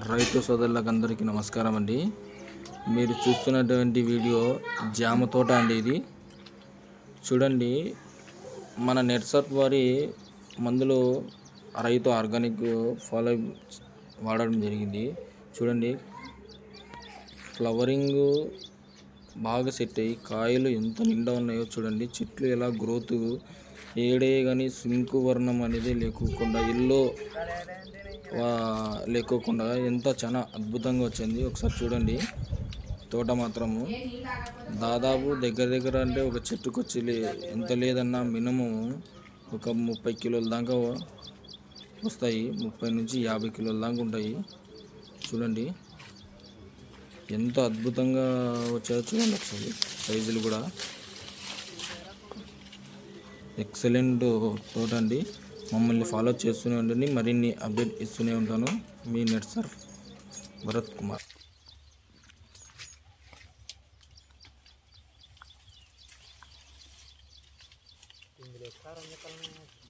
రైతు సోదరులకు అందరికీ నమస్కారం అండి. మీరు చూస్తున్నటువంటి వీడియో జామ తోట అండి ఇది. చూడండి మన నెట్సర్ వారి మందులు రైతు ఆర్గానిక్ ఫాలో వాడడం జరిగింది. చూడండి ఫ్లవరింగ్ బాగా సెట్ అయ్యి కాయలు ఎంత నిండా ఉన్నాయో చూడండి. చెట్లు ఎలా గ్రోత్ ఏడే కానీ సింకు వర్ణం అనేది లేకోకుండా ఎల్లో లేకోకుండా ఎంత చాలా అద్భుతంగా వచ్చింది. ఒకసారి చూడండి. తోట మాత్రము. దాదాపు దగ్గర దగ్గర అంటే ఒక చెట్టుకు వచ్చి ఎంత లేదన్నా మినిమం ఒక ముప్పై కిలోల దాకా వస్తాయి. ముప్పై నుంచి యాభై కిలోల దాకా ఉంటాయి. చూడండి. ఎంత అద్భుతంగా వచ్చారో చూడండి ఒకసారి. సైజులు కూడా. ఎక్సలెంట్ తోట అండి. మమ్మల్ని ఫాలో చేస్తూనే ఉండండి. మరిన్ని అప్డేట్ ఇస్తూనే ఉంటాను. మీ నెట్ సర్ఫ్ భరత్ కుమార్.